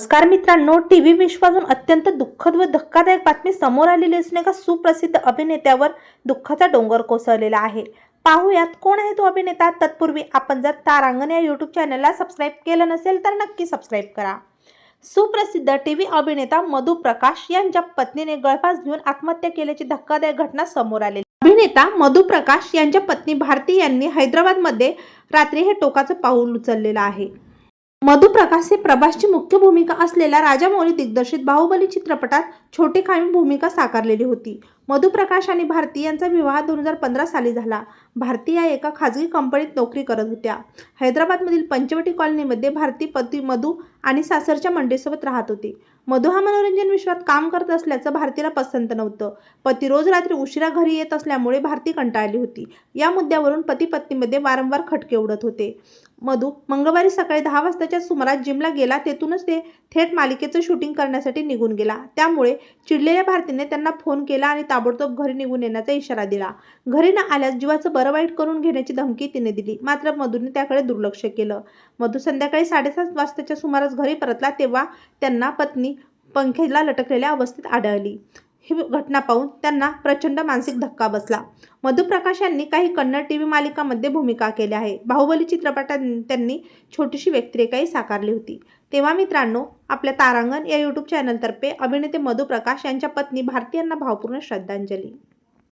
नमस्कार मित्रांनो टीव्ही विश्वातून अत्यंत दुःखद व धक्कादायक बातमी समोर आलेली असून एका सुप्रसिद्ध अभिनेत्यावर दुःखाचा डोंगर कोसळलेला आहे. पाहूयात कोण आहे तो अभिनेता? तत्पूर्वी आपण जर तारांगण या यूट्यूब चॅनलला सबस्क्राईब केलं नसेल तर नक्की सबस्क्राईब करा. सुप्रसिद्ध टीव्ही अभिनेता मधु प्रकाश यांच्या पत्नीने गळफास घेऊन आत्महत्या केल्याची धक्कादायक घटना समोर आलेली अभिनेता मधु प्रकाश यांच्या पत्नी भारती यांनी हैदराबादमध्ये रात्री हे टोकाचं पाऊल उचललेलं आहे. मधुप्रकाश हे प्रभासची मुख्य भूमिका असलेल्या राजामौली दिग्दर्शित बाहुबली चित्रपटात छोटी भूमिका साकारलेली होती. मधुप्रकाश आणि भारती यांचा विवाह दोन हजार पंधरा साली झाला. भारती या एका खाजगी कंपनीत नोकरी करत होत्या. हैदराबादमधील पंचवटी कॉलनीमध्ये भारती पती मधू आणि सासरच्या मंडळीसोबत राहत होती. मधू हा मनोरंजन विश्वात काम करत असल्याचं भारतीला पसंत नव्हतं. पती रोज रात्री उशिरा घरी येत असल्यामुळे भारती कंटाळली होती. या मुद्द्यावरून पती पत्नीमध्ये वारंवार खटके उडत होते. मधू मंगळवारी सकाळी दहा वाजताच्या सुमारास जिमला गेला तेथूनच ते थेट मालिकेचं शूटिंग करण्यासाठी निघून गेला. त्यामुळे चिडलेल्या भारतीने त्यांना फोन केला आणि ताबडतोब घरी निघून येण्याचा इशारा दिला. घरी न आल्यास जीवाचं बरं वाईट करून घेण्याची धमकी तिने दिली. मात्र मधूने त्याकडे दुर्लक्ष केलं. मधू संध्याकाळी साडेसात वाजताच्या सुमारास घरी परतला तेव्हा त्यांना पत्नी पंख्याला लटकलेल्या अवस्थेत आढळली. ही घटना पाहून त्यांना प्रचंड मानसिक धक्का बसला. मधुप्रकाश यांनी काही कन्नड टी व्ही मालिकांमध्ये भूमिका केल्या आहे बाहुबली चित्रपटात त्यांनी छोटीशी व्यक्तिरेखाही साकारली होती. तेव्हा मित्रांनो आपल्या तारांगण या यूट्यूब चॅनलतर्फे अभिनेते मधुप्रकाश यांच्या पत्नी भारती यांना भावपूर्ण श्रद्धांजली.